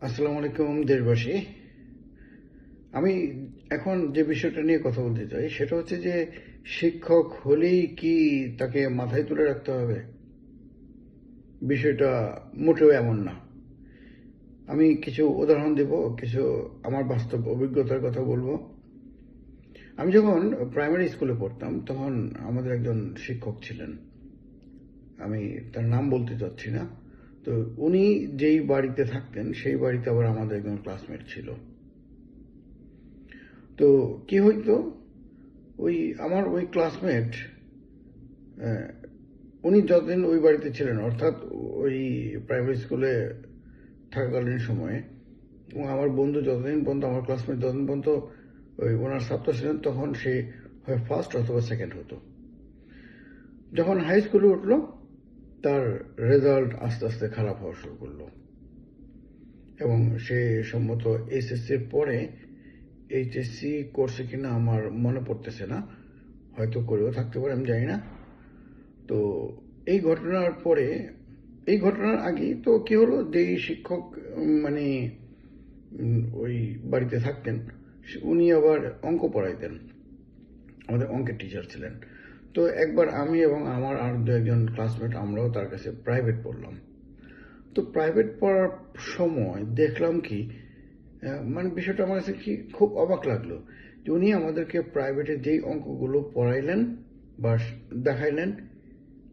আসসালামু আলাইকুম দেশবাসী। আমি এখন যে বিষয়টা নিয়ে কথা বলতে চাই, সেটা হচ্ছে যে শিক্ষক হলেই কি তাকে মাথায় তুলে রাখতে হবে? বিষয়টা মোটেও এমন না। আমি কিছু উদাহরণ দেব, কিছু আমার বাস্তব অভিজ্ঞতার কথা বলব। আমি যখন প্রাইমারি স্কুলে পড়তাম, তখন আমাদের একজন শিক্ষক ছিলেন। আমি তার নাম বলতে চাচ্ছি না। তো উনি যেই বাড়িতে থাকতেন, সেই বাড়িতে আবার আমাদের একজন ক্লাসমেট ছিল। তো কি হইতো? ওই আমার ওই ক্লাসমেট উনি যতদিন ওই বাড়িতে ছিলেন, অর্থাৎ ওই প্রাইমারি স্কুলে থাকাকালীন সময়ে এবং আমার বন্ধু যতদিন পর্যন্ত, আমার ক্লাসমেট যতদিন পর্যন্ত ওই ওনার ছাত্র ছিলেন, তখন সে হয় ফার্স্ট অথবা সেকেন্ড হতো। যখন হাই স্কুলে উঠল তার রেজাল্ট আস্তে আস্তে খারাপ হওয়া শুরু করল। এবং সে সম্মত এইচএসসির পরে এইচএসসি করছে কিনা আমার মনে পড়তেছে না। হয়তো করেও থাকতে পারে, আমি জানি না। তো এই ঘটনার পরে, এই ঘটনার আগে তো কি হলো? যেই শিক্ষক মানে ওই বাড়িতে থাকতেন উনি আবার অঙ্ক পড়াইতেন। আমাদের অঙ্কের টিচার ছিলেন। তো একবার আমি এবং আমার আর দু একজন ক্লাসমেট আমরাও তার কাছে প্রাইভেট পড়লাম। তো প্রাইভেট পড়ার সময় দেখলাম কি মানে বিষয়টা আমার কাছে কি খুব অবাক লাগল যে উনি আমাদেরকে প্রাইভেটে যেই অঙ্কগুলো পড়াইলেন বা দেখাইলেন,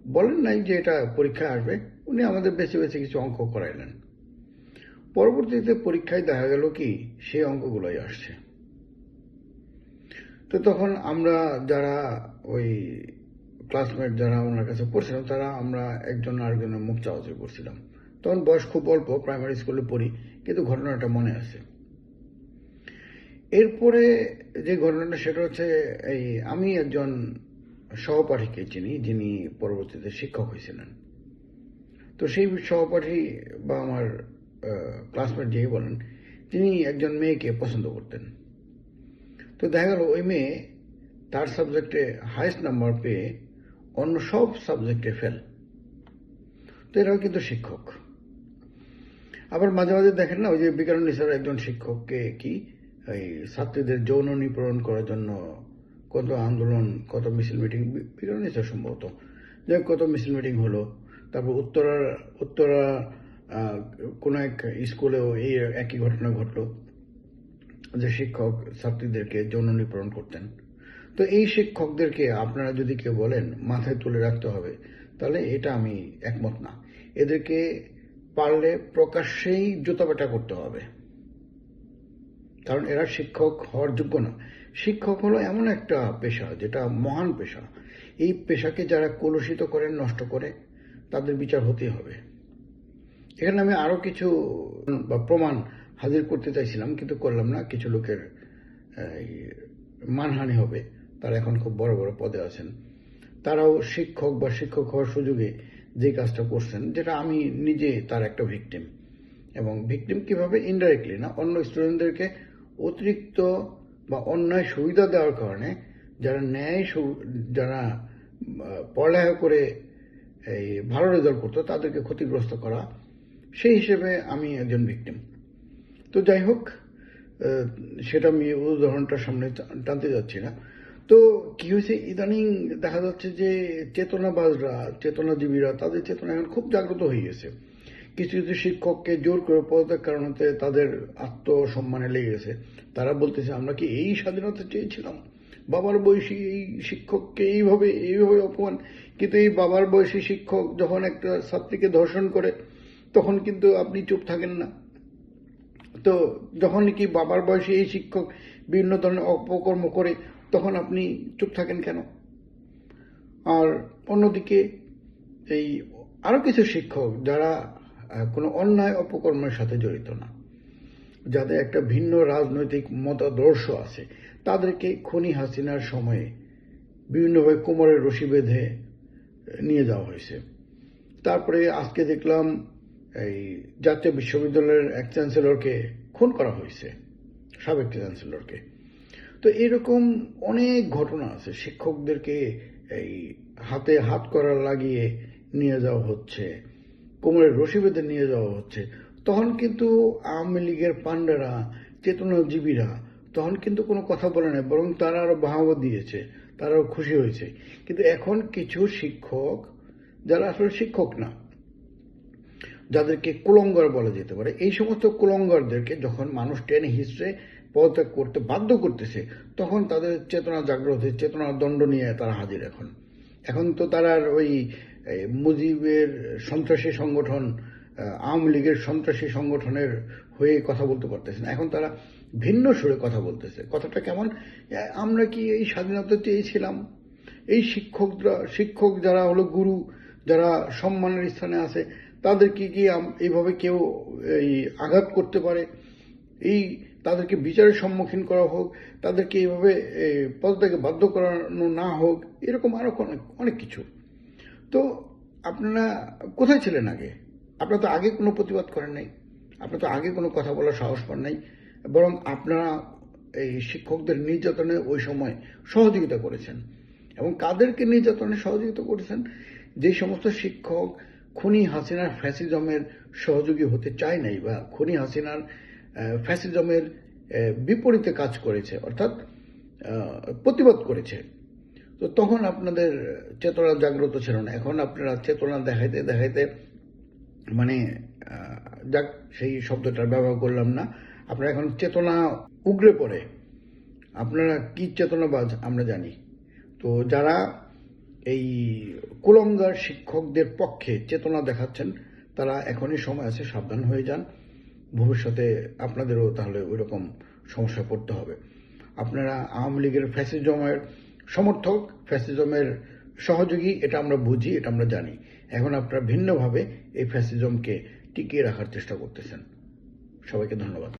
বলেন নাই যে এটা পরীক্ষায় আসবে, উনি আমাদের বেছে বেছে কিছু অঙ্ক করাইলেন। পরবর্তীতে পরীক্ষায় দেখা গেল কি, সেই অঙ্কগুলোই আসছে। তো তখন আমরা যারা ওই ক্লাসমেট যারা ওনার কাছে পড়ছিলাম, তারা আমরা একজন আরেকজনের মুখ চাওয়াচাই করছিলাম। তখন বয়স খুব অল্প প্রাইমারি স্কুলে পড়ি, কিন্তু ঘটনাটা মনে আছে। এরপরে যে ঘটনাটা, সেটা হচ্ছে এই আমি একজন সহপাঠীকে চিনি, যিনি পরবর্তীতে শিক্ষক হয়েছিলেন। তো সেই সহপাঠী বা আমার ক্লাসমেট যেই বলেন, তিনি একজন মেয়েকে পছন্দ করতেন। তো দেখা গেল ওই মেয়ে তার সাবজেক্টে হাইস্ট নাম্বার পেয়ে অন্য সব সাবজেক্টে ফেল তো এরাও কিন্তু শিক্ষক। আবার মাঝে মাঝে দেখেন না ওই যে বিকারুন স্যার একজন শিক্ষককে কি এই ছাত্রীদের যৌন নিপীড়ন করার জন্য কত আন্দোলন কত মিছিল মিটিং বিকারুন স্যার সম্ভবত। হোক, কত মিছিল মিটিং হলো তারপর উত্তরা উত্তরা কোনো এক স্কুলেও এই একই ঘটনা ঘটলো। যে শিক্ষক ছাত্রীদেরকে যৌন নিপীড়ন করতেন। তো এই শিক্ষকদেরকে আপনারা যদি কেউ বলেন, মাথায় তুলে রাখতে হবে, তাহলে এটা আমি একমত না। এদেরকে পারলে প্রকাশ্যেই জুতাপেটা করতে হবে। কারণ এরা শিক্ষক হওয়ার যোগ্য না। শিক্ষক হলো এমন একটা পেশা, যেটা মহান পেশা। এই পেশাকে যারা কলুষিত করেন নষ্ট করে, তাদের বিচার হতেই হবে। এখানে আমি আরও কিছু বা প্রমাণ হাজির করতে চাইছিলাম, কিন্তু করলাম না। কিছু লোকের মানহানি হবে। তারা এখন খুব বড় বড় পদে আছেন। তারাও শিক্ষক বা শিক্ষক হওয়ার সুযোগে যে কাজটা করছেন, যেটা আমি নিজে তার একটা ভিকটিম। এবং ভিকটিম কীভাবে? ইনডাইরেক্টলি না, অন্য স্টুডেন্টদেরকে অতিরিক্ত বা অন্যায় সুবিধা দেওয়ার কারণে যারা ন্যায় যারা পড়ালেখা করে এই ভালো রেজাল্ট করতো, তাদেরকে ক্ষতিগ্রস্ত করা। সেই হিসেবে আমি একজন ভিকটিম। তো যাই হোক সেটা আমি উদাহরণটার সামনে টানতে যাচ্ছি না। তো কি হয়েছে? ইদানিং দেখা যাচ্ছে যে চেতনাবাজরা, চেতনাজীবীরা, তাদের চেতনা এখন খুব জাগ্রত হয়ে গেছে। কিছু কিছু শিক্ষককে জোর করে পদত্যাগ কারণতে তাদের আত্মসম্মানে লেগে গেছে। তারা বলতেছে, আমরা কি এই স্বাধীনতা চেয়েছিলাম? বাবার বয়সী এই শিক্ষককে এইভাবে এইভাবে অপমান? কিন্তু এই বাবার বয়সী শিক্ষক যখন একটা ছাত্রীকে ধর্ষণ করে, তখন কিন্তু আপনি চুপ থাকেন না। তো যখন কি বাবার বয়সে এই শিক্ষক বিভিন্ন ধরনের অপকর্ম করে, তখন আপনি চুপ থাকেন কেন? আর অন্যদিকে এই আরও কিছু শিক্ষক যারা কোনো অন্যায় অপকর্মের সাথে জড়িত না, যাদের একটা ভিন্ন রাজনৈতিক মতাদর্শ আছে, তাদেরকে খনি হাসিনার সময়ে বিভিন্নভাবে কোমরের রশি বেঁধে নিয়ে যাওয়া হয়েছে। তারপরে আজকে দেখলাম এই জাতীয় বিশ্ববিদ্যালয়ের এক চ্যান্সেলরকে খুন করা হয়েছে, সাবেক চ্যান্সেলরকে। তো এরকম অনেক ঘটনা আছে, শিক্ষকদেরকে এই হাতে হাত করা লাগিয়ে নিয়ে যাওয়া হচ্ছে, কোমরের রশি বেঁধে নিয়ে যাওয়া হচ্ছে। তখন কিন্তু আওয়ামী লীগের পান্ডারা চেতনাজীবীরা তখন কিন্তু কোনো কথা বলে নাই, বরং তারা আরও বাহাবা দিয়েছে, তারাও খুশি হয়েছে। কিন্তু এখন কিছু শিক্ষক, যারা আসলে শিক্ষক না যাদেরকে কুলঙ্গার বলা যেতে পারে, এই সমস্ত কুলঙ্গারদেরকে যখন মানুষ টেনে হিস্ট্রে পদত্যাগ করতে বাধ্য করতেছে, তখন তাদের চেতনা জাগ্রত চেতনার দণ্ড নিয়ে তারা হাজির এখন। এখন তো তারা ওই মুজিবের সন্ত্রাসী সংগঠন আওয়ামী লীগের সন্ত্রাসী সংগঠনের হয়ে কথা বলতে পারতেছে না। এখন তারা ভিন্ন সুরে কথা বলতেছে। কথাটা কেমন? আমরা কি এই স্বাধীনতা চেয়েছিলাম? এই শিক্ষকরা, শিক্ষক যারা হলো গুরু যারা সম্মানের স্থানে আছে তাদেরকে কি এইভাবে কেউ এই আঘাত করতে পারে। এই তাদেরকে বিচারের সম্মুখীন করা হোক তাদেরকে এইভাবে এই, পদত্যাগে বাধ্য করানো না হোক এরকম আরও অনেক অনেক কিছু। তো আপনারা কোথায় ছিলেন আগে? আপনারা তো আগে কোনো প্রতিবাদ করেন নাই। আপনারা তো আগে কোনো কথা বলার সাহস পান নাই। বরং আপনারা এই শিক্ষকদের নির্যাতনে ওই সময় সহযোগিতা করেছেন। এবং কাদেরকে নির্যাতনে সহযোগিতা করেছেন? যে সমস্ত শিক্ষক খুনি হাসিনার ফ্যাসিজমের সহযোগী হতে চায় নাই বা খুনি হাসিনার ফ্যাসিজমের বিপরীতে কাজ করেছে, অর্থাৎ প্রতিবাদ করেছে। তো তখন আপনাদের চেতনা জাগ্রত ছিল না। এখন আপনারা চেতনা দেখাইতে দেখাইতে মানে যাক, সেই শব্দটা ব্যবহার করলাম না। আপনারা এখন চেতনা উগড়ে পড়ে। আপনারা কি চেতনাবাজ আমরা জানি। তো যারা এই কুলঙ্গার শিক্ষকদের পক্ষে চেতনা দেখাচ্ছেন। তারা এখনই সময় আছে, সাবধান হয়ে যান। ভবিষ্যতে আপনাদেরও তাহলে ওই রকম সমস্যায় পড়তে হবে। আপনারা আওয়ামী লীগের ফ্যাসিজমের সমর্থক, ফ্যাসিজমের সহযোগী, এটা আমরা বুঝি, এটা আমরা জানি। এখন আপনারা ভিন্নভাবে এই ফ্যাসিজমকে টিকিয়ে রাখার চেষ্টা করতেছেন। সবাইকে ধন্যবাদ।